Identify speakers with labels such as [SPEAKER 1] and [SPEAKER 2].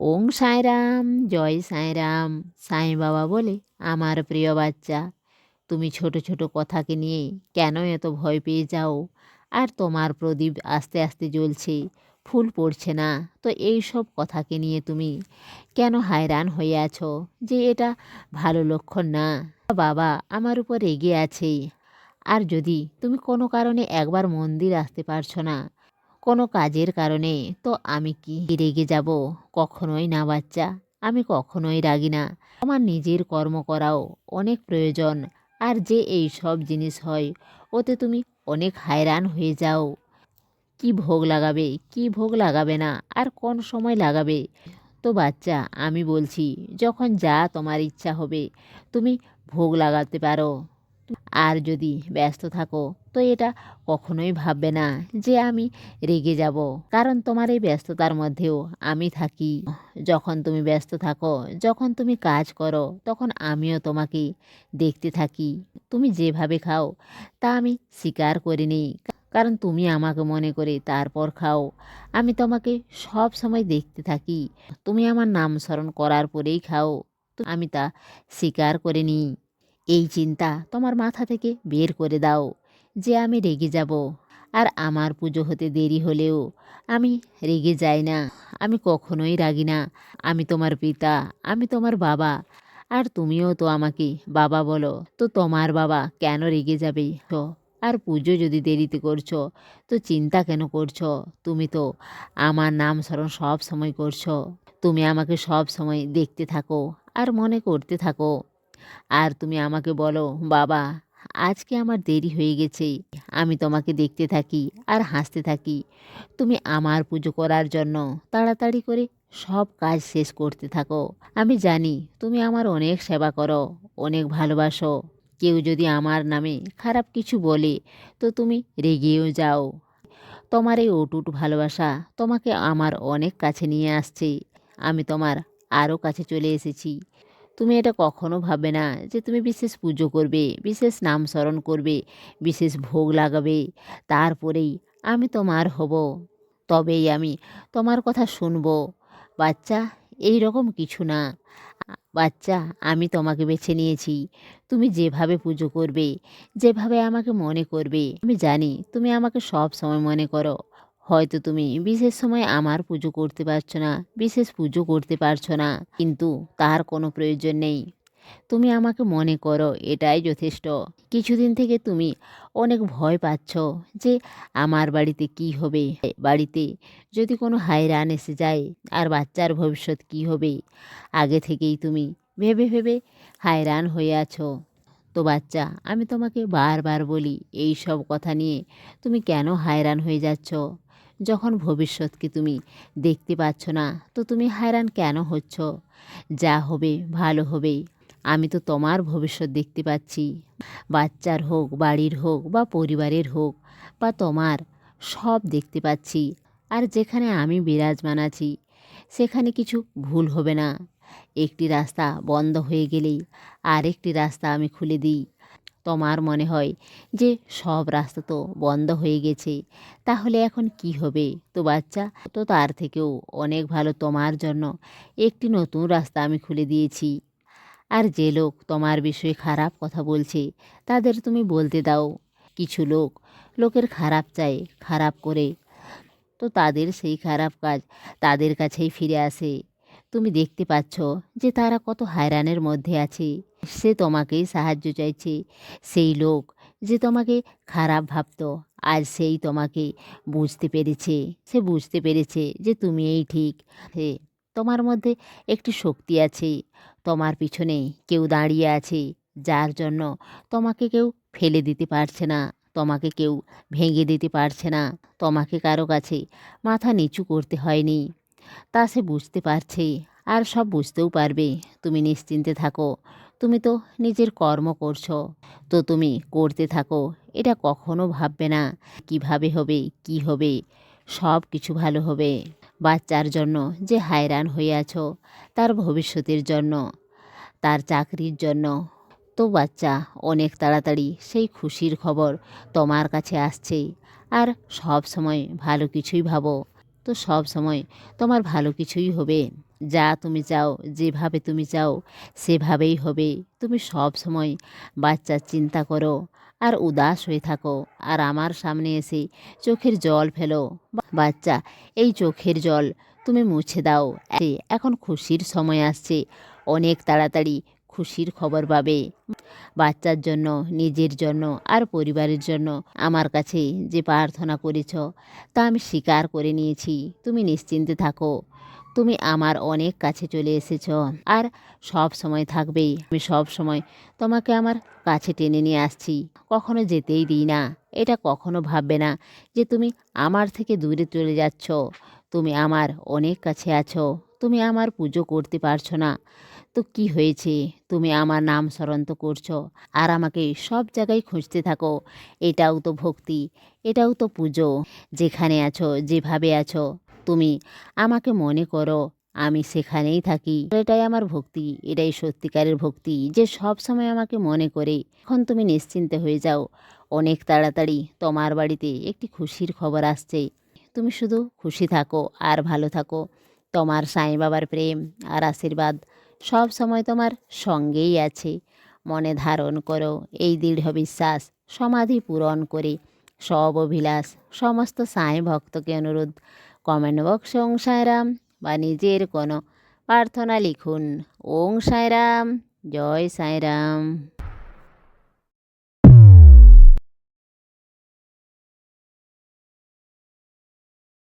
[SPEAKER 1] ওং সাঁয়রাম জয় সাঁয়রাম সাঁই বাবা বলে আমার প্রিয় বাচ্চা। তুমি ছোট ছোট কথাকে নিয়ে কেন এত ভয় পেয়ে যাও? আর তোমার প্রদীপ আস্তে আস্তে জ্বলছে, ফুল পড়ছে না, তো এই সব কথাকে নিয়ে তুমি কেন হায়রান হয়ে আছো যে এটা ভালো লক্ষণ না? বাবা আমার উপর রেগে আছে। আর যদি তুমি কোনো কারণে একবার মন্দির আসতে পারছ না কোনো কাজের কারণে, তো আমি কি রেগে যাব? কখনোই না, বাচ্চা। আমি কখনোই রাগি না। আমার নিজের কর্ম করাও অনেক প্রয়োজন। আর যে এই সব জিনিস হয়, ওতে তুমি অনেক হায়রান হয়ে যাও। কি ভোগ লাগাবে? কি ভোগ লাগাবে না? আর কোন সময় লাগাবে? তো বাচ্চা, আমি বলছি, যখন যা তোমার ইচ্ছা হবে, তুমি ভোগ লাগাতে পারো। আর যদি ব্যস্ত থাকো, তো এটা কখনোই ভাববে না যে আমি রেগে যাব। কারণ তোমার এই ব্যস্ততার মধ্যেও আমি থাকি। যখন তুমি ব্যস্ত থাকো, যখন তুমি কাজ করো, তখন আমিও তোমাকে দেখতে থাকি। তুমি যেভাবে খাও, তা আমি স্বীকার করিনি কারণ তুমি আমাকে মনে করে তারপর খাও। আমি তোমাকে সব সময় দেখতে থাকি। তুমি আমার নাম স্মরণ করার পরেই খাও। আমি তা স্বীকার করে নিই এই চিন্তা তোমার মাথা থেকে বের করে দাও যে আমি রেগে যাব। আর আমার পুজো হতে দেরি হলেও আমি রেগে যাই না। আমি কখনোই রাগি না। আমি তোমার পিতা, আমি তোমার বাবা। আর তুমিও তো আমাকে বাবা বলো। তো তোমার বাবা কেন রেগে যাবে? আর পুজো যদি দেরিতে করছ, তো চিন্তা কেন করছ? তুমি তো আমার নাম স্মরণ সব সময় করছ। তুমি আমাকে সব সময় দেখতে থাকো আর মনে করতে থাকো। আর তুমি আমাকে বলো, বাবা, আজকে আমার দেরি হয়ে গেছে। আমি তোমাকে দেখতে থাকি আর হাসতে থাকি। তুমি আমার পুজো করার জন্য তাড়াতাড়ি করে সব কাজ শেষ করতে থাকো। আমি জানি তুমি আমার অনেক সেবা করো, অনেক ভালোবাসো। কেউ যদি আমার নামে খারাপ কিছু বলে, তো তুমি রেগেও যাও। তোমার এই অটুট ভালোবাসা তোমাকে আমার অনেক কাছে নিয়ে আসছে। আমি তোমার আরও কাছে চলে এসেছি। তুমি এটা কখনো ভাববে না যে তুমি বিশেষ পুজো করবে, বিশেষ নাম স্মরণ করবে, বিশেষ ভোগ লাগাবে। তারপরেই আমি তোমার হব, তবেই আমি তোমার কথা শুনব। বাচ্চা, এই রকম কিছু না। বাচ্চা, আমি তোমাকে বেছে নিয়েছি। তুমি যেভাবে পুজো করবে, যেভাবে আমাকে মনে করবে, আমি জানি তুমি আমাকে সব সময় মনে করো। হয়তো তুমি বিশেষ সময় আমার পুজো করতে পারছ না, বিশেষ পুজো করতে পারছ না, কিন্তু তার কোনো প্রয়োজন নেই। তুমি আমাকে মনে করো, এটাই যথেষ্ট। কিছুদিন থেকে তুমি অনেক ভয় পাচ্ছ যে আমার বাড়িতে কি হবে। বাড়িতে যদি কোনো হাইরান এসে যায়, আর বাচ্চার ভবিষ্যৎ কি হবে? আগে থেকেই তুমি ভেবে ভেবে হায়রান হয়ে আছো। তো বাচ্চা, আমি তোমাকে বারবার বলি এই সব কথা নিয়ে তুমি কেন হায়রান হয়ে যাচ্ছ? যখন ভবিষ্যৎকে তুমি দেখতে পাচ্ছ না, তো তুমি হায়রান কেন হচ্ছ? যা হবে ভালো হবে। আমি তো তোমার ভবিষ্যৎ দেখতে পাচ্ছি। বাচ্চার হোক, বাড়ির হোক বা পরিবারের হোক, বা তোমার সব দেখতে পাচ্ছি। আর যেখানে আমি বিরাজমান আছি, সেখানে কিছু ভুল হবে না। একটি রাস্তা বন্ধ হয়ে গেলেই আরেকটি রাস্তা আমি খুলে দিই। তোমার মনে হয় যে সব রাস্তা তো বন্ধ হয়ে গেছে, তাহলে এখন কি হবে? তো বাচ্চা, তো তার থেকেও অনেক ভালো তোমার জন্য একটি নতুন রাস্তা আমি খুলে দিয়েছি। আর যে লোক তোমার বিষয়ে খারাপ কথা বলছে, তাদের তুমি বলতে দাও। কিছু লোক লোকের খারাপ চায়, খারাপ করে। তো তাদের সেই খারাপ কাজ তাদের কাছেই ফিরে আসে। তুমি দেখতে পাচ্ছ যে তারা কত হায়রানের মধ্যে আছে। সে তোমাকেই সাহায্য চাইছে। সেই লোক যে তোমাকে খারাপ ভাবতো আজ সেই তোমাকে বুঝতে পেরেছে। সে বুঝতে পেরেছে যে তুমি এই ঠিক। তোমার মধ্যে একটি শক্তি আছে। তোমার পিছনে কেউ দাঁড়িয়ে আছে, যার জন্য তোমাকে কেউ ফেলে দিতে পারছে না, তোমাকে কেউ ভেঙে দিতে পারছে না। তোমাকে কারও কাছে মাথা নিচু করতে হয়নি। তা সে বুঝতে পারছে। আর সব বুঝতেও পারবে। তুমি নিশ্চিন্তে থাকো। তুমি তো নিজের কর্ম করছ। তো তুমি করতে থাকো। এটা কখনো ভাববে না। কীভাবে হবে? কি হবে? সব কিছু ভালো হবে। বাচ্চার জন্য যে হায়রান হয়ে আছো, তার ভবিষ্যতের জন্য, তার চাকরির জন্য। তো বাচ্চা, অনেক তাড়াতাড়ি সেই খুশির খবর তোমার কাছে আসছে। আর সব সময় ভালো কিছুই ভাবো। তো সব সময় তোমার ভালো কিছুই হবে। যা তুমি চাও, যেভাবে তুমি চাও, সেভাবেই হবে। তুমি সব সময় বাচ্চার চিন্তা করো আর উদাস হয়ে থাকো আর আমার সামনে এসে চোখের জল ফেলো। বাচ্চা, এই চোখের জল তুমি মুছে দাও। এখন খুশির সময় আসছে। অনেক তাড়াতাড়ি খুশির খবর পাবে। বাচ্চার জন্য, নিজের জন্য আর পরিবারের জন্য আমার কাছে যে প্রার্থনা করেছ, তা আমি স্বীকার করে নিয়েছি। তুমি নিশ্চিন্তে থাকো। তুমি আমার অনেক কাছে চলে এসেছ আর সব সময় থাকবে। আমি সব সময় তোমাকে আমার কাছে টেনে নিয়ে আসছি। কখনো যেতেই দিই না। এটা কখনো ভাববে না যে তুমি আমার থেকে দূরে চলে যাচ্ছ। তুমি আমার অনেক কাছে আছো। তুমি আমার পুজো করতে পারছ না। তো কি হয়েছে? তুমি আমার নাম স্মরণ তো করছ। আর আমাকে সব জায়গায় খুঁজতে থাকো। এটাও তো ভক্তি, এটাও তো পুজো। যেখানে আছো, যেভাবে আছো, তুমি আমাকে মনে করো। আমি সেখানেই থাকি। এটাই আমার ভক্তি, এটাই সত্যিকারের ভক্তি, যে সব সময় আমাকে মনে করে। এখন তুমি নিশ্চিন্তে হয়ে যাও। অনেক তাড়াতাড়ি তোমার বাড়িতে একটি খুশির খবর আসছে। তুমি শুধু খুশি থাকো আর ভালো থাকো। তোমার সাঁই বাবার প্রেম আর আশীর্বাদ সব সময় তোমার সঙ্গেই আছে। মনে ধারণ করো, এই দৃঢ় বিশ্বাস সমাধি পূরণ করে। সব অভিলাষ, সমস্ত সাঁই ভক্তকে অনুরোধ। কমেন্ট বক্সে, ওং সাঁয়রাম বা নিজের কোনো প্রার্থনা লিখুন। ওং সাঁয়রাম জয় সাঁয়রাম